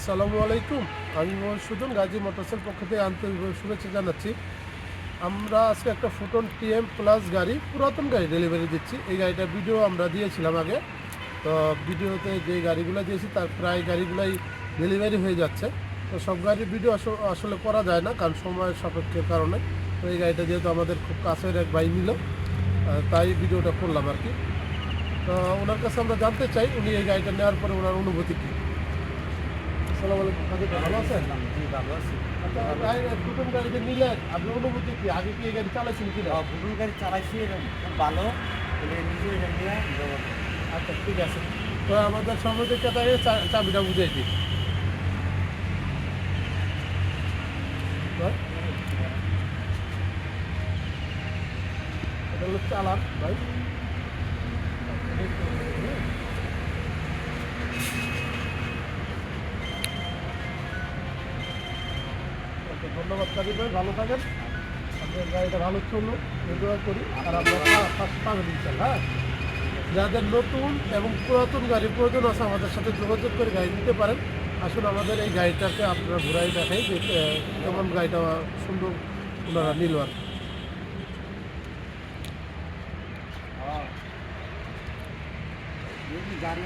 আসসালামু আলাইকুম। আমি মধুসূদন গাজী মোটরসের পক্ষ থেকে আন্তরিকভাবে শুভেচ্ছা জানাচ্ছি। আমরা আজকে একটা ফুটন টিএম প্লাস গাড়ি, পুরাতন গাড়ি ডেলিভারি দিচ্ছি। এই গাড়িটা ভিডিও আমরা দিয়েছিলাম আগে। তো ভিডিওতে যে গাড়িগুলো দিয়েছি, তার প্রায় গাড়িগুলাই ডেলিভারি হয়ে যাচ্ছে। তো সব গাড়ির ভিডিও আস- আসলে করা যায় না, কারণ সময় সাপেক্ষের কারণে। তো এই গাড়িটা যেহেতু আমাদের খুব কাছের এক ভাই নিল তাই ভিডিওটা করলাম আর কি। তো ওনার কাছে আমরা জানতে চাই, উনি এই গাড়িটা নেওয়ার পরে ওনার অনুভূতি কী? আসসালামু আলাইকুম কাজী ভাই, ভালো আছেন? জি ভালো আছি। আচ্ছা গাড়ি নতুন গাড়ি যে নিলেন আপনার অনুভূতি কি? আগে কি এই গাড়ি চালাইছেন কিনা? ভুটুল গাড়ি চালাইছি ভালো। নিজে। আচ্ছা ঠিক আছে। তো আমাদের সমাজের ক্রেতাকে চাবিটা বুঝাই দিই। এটা হলো চালান ভাই। ধন্যবাদ কাজী ভালো থাকেন আপনার গাড়িটা ভালো চলুন এনজয় করি, আর আপনার ফার্স্ট পাবেন হ্যাঁ যাদের নতুন এবং পুরাতন গাড়ি প্রয়োজন আছে, আমাদের সাথে যোগাযোগ করে গাড়ি নিতে পারেন আসলে আমাদের এই গাড়িটাকে আপনারা ঘুরাই দেখাই যে কেমন গাড়িটা সুন্দর ওনারা নিল আর। হ্যাঁ। গাড়ি